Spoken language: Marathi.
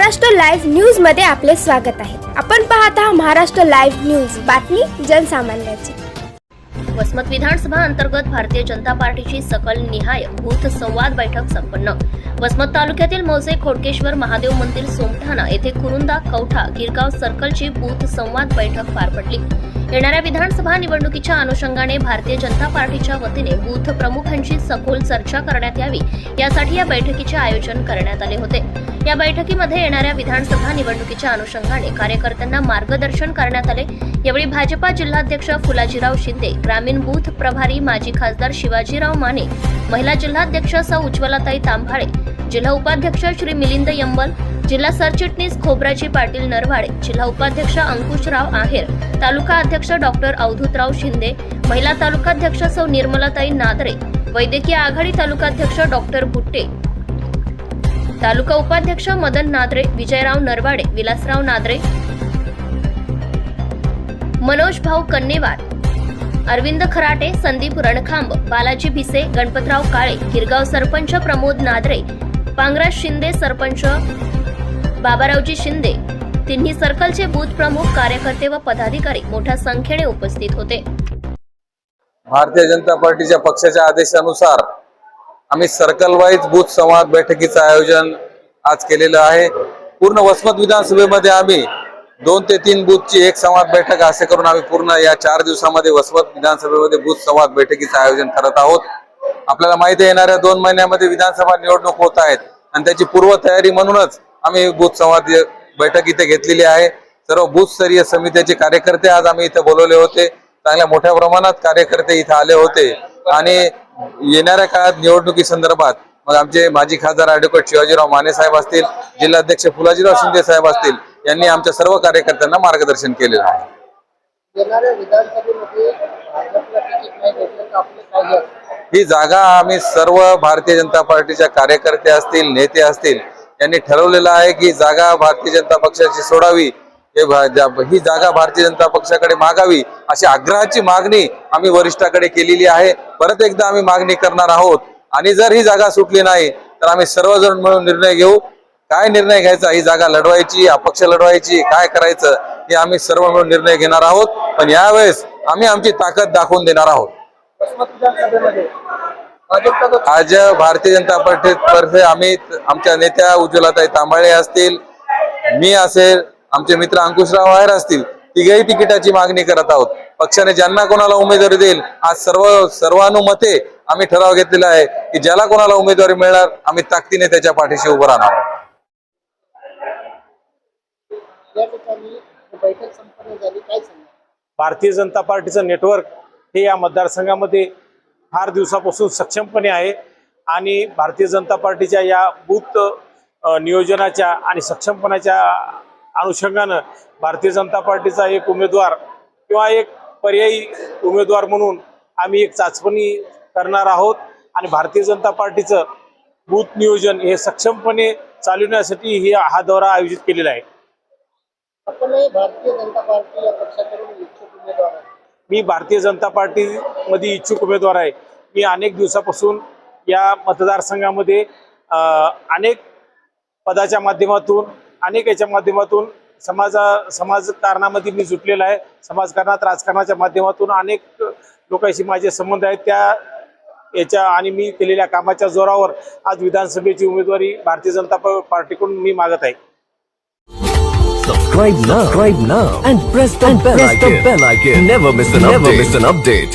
महाराष्ट्र लाईव्ह न्यूजमध्ये आपले स्वागत आहे. आपण पाहत आहात महाराष्ट्र लाईव्ह न्यूज. बातमी जनसामान्याची. वसमत विधानसभा अंतर्गत भारतीय जनता पार्टीची सकल निहाय बूथ संवाद बैठक संपन्न. वसमत तालुक्यातील मौजे खोडकेश्वर महादेव मंदिर सोमठाणा येथे कुरुंदा कवठा गिरगाव सर्कलची बूथ संवाद बैठक पार पडली. येणाऱ्या विधानसभा निवडणुकीच्या अनुषंगाने भारतीय जनता पार्टीच्या वतीने बूथ प्रमुखांची सखोल चर्चा करण्यात यावी. यासाठी या बैठकीचे आयोजन करण्यात आले होते. या बैठकीमध्ये येणाऱ्या विधानसभा निवडणुकीच्या अनुषंगाने कार्यकर्त्यांना मार्गदर्शन करण्यात आले. यावेळी भाजपा जिल्हाध्यक्ष फुलाजीराव शिंदे ग्रामीण बूथ प्रभारी माजी खासदार शिवाजीराव माने महिला जिल्हाध्यक्ष सौ. उज्ज्वलाताई तांभाळे जिल्हा उपाध्यक्ष श्री मिलिंद यंबल जिल्हा सरचिटणीस खोब्राजी पाटील नरवाडे जिल्हा उपाध्यक्ष अंकुशराव आहेर तालुका अध्यक्ष डॉक्टर अवधूतराव शिंदे महिला तालुकाध्यक्ष सौ. निर्मलाताई नादरे वैद्यकीय आघाडी तालुकाध्यक्ष डॉक्टर भुट्टे तालुका उपाध्यक्ष मदन नादरे विजयराव नरवाडे विलासराव नादरे मनोज भाऊ कन्नेवार अरविंद खराटे संदीप रणखांब बालाजी भिसे गणपतराव काळे गिरगाव सरपंच प्रमोद नादरे पांगराज शिंदे सरपंच बाबारावजी शिंदे तिन्ही सर्कलचे बूथ प्रमुख कार्यकर्ते व पदाधिकारी मोठ्या संख्येने उपस्थित होते. भारतीय जनता पार्टीच्या पक्षाच्या आदेशानुसार आम्ही सर्कल वाईज बूथ संवाद बैठकीचं आयोजन आज केलेलं आहे. पूर्ण वसमत विधानसभेमध्ये आम्ही दोन ते तीन बूथची एक संवाद बैठक असे करून आम्ही पूर्ण या चार दिवसामध्ये वसमत विधानसभेमध्ये बूथ संवाद बैठकीचं आयोजन करत आहोत. आपल्याला माहिती येणाऱ्या दोन महिन्यामध्ये विधानसभा निवडणूक होत आहेत आणि त्याची पूर्वतयारी म्हणूनच आम्ही बूथ संवाद बैठक इथे घेतलेली आहे. सर्व बूथस्तरीय समित्याचे समितीचे कार्यकर्ते आज आम्ही इथे बोलवले होते. चांगल्या मोठ्या प्रमाणात कार्यकर्ते इथे आले होते. आणि येणाऱ्या काळात निवडणुकी संदर्भात मग आमचे माजी खासदार ऍडव्होकेट शिवाजीराव माने साहेब असतील जिल्हाध्यक्ष फुलाजीराव शिंदे साहेब असतील यांनी आमच्या सर्व कार्यकर्त्यांना मार्गदर्शन केलेलं आहे. ही जागा आम्ही सर्व भारतीय जनता पार्टीच्या कार्यकर्ते असतील नेते असतील यांनी ठरवलेलं आहे की जागा भारतीय जनता पक्षाची सोडावी. हे ही जागा भारतीय जनता पक्षाकडे मागावी अशी आग्रहाची मागणी आम्ही वरिष्ठाकडे केलेली आहे. परत एकदा आम्ही मागणी करणार आहोत. आणि जर ही जागा सुटली नाही तर आम्ही सर्वजण मिळून निर्णय घेऊ. काय निर्णय घ्यायचा? ही जागा लढवायची अपक्ष लढवायची काय करायचं? हे आम्ही सर्व मिळून निर्णय घेणार आहोत. पण यावेळेस आम्ही आमची ताकद दाखवून देणार आहोत. आज भारतीय जनता पार्टी आम्ही आमच्या नेत्या उज्ज्वलाताई तांबाळे असतील मी असेल आमचे मित्र अंकुशराव आहेर असतील तिघही तिकिटाची मागणी करत आहोत. पक्षाने ज्यांना कोणाला उमेदवारी देईल आज सर्व सर्वानुमते आम्ही ठराव घेतलेला आहे की ज्याला कोणाला उमेदवारी मिळणार आम्ही ताकदीने त्याच्या पाठीशी उभं राहणार आहोत. या ठिकाणी बैठक संपन्न झाली. काय सांगा भारतीय जनता पार्टीचं नेटवर्क हे या मतदारसंघामध्ये फार दिवसापासून सक्षमपणे आहे आणि भारतीय जनता पार्टीच्या या बूथ नियोजनाच्या आणि सक्षमपणाच्या अनुषंगानं भारतीय जनता पार्टीचा एक उमेदवार किंवा एक पर्यायी उमेदवार म्हणून आम्ही एक चाचपणी करणार आहोत. आणि भारतीय जनता पार्टीचं बूथ नियोजन हे सक्षमपणे चालवण्यासाठी ही हा दौरा आयोजित केलेला आहे. भारतीय जनता पार्टी या पक्षाकडून इच्छुक उमेदवार आहे मी भारतीय जनता पार्टीमध्ये इच्छुक उमेदवार आहे. मी अनेक दिवसापासून या मतदारसंघामध्ये अनेक पदाच्या माध्यमातून अनेक याच्या माध्यमातून समाजा समाजकारणामध्ये मी जुटलेला आहे समाजकारणात राजकारणाच्या माध्यमातून अनेक लोकांशी माझे संबंध आहेत त्या याच्या आणि मी केलेल्या कामाच्या जोरावर आज विधानसभेची उमेदवारी भारतीय जनता प- पार्टीकडून मी मागत आहे Subscribe now. Subscribe now and press the bell icon. Never miss an update. Never miss an update.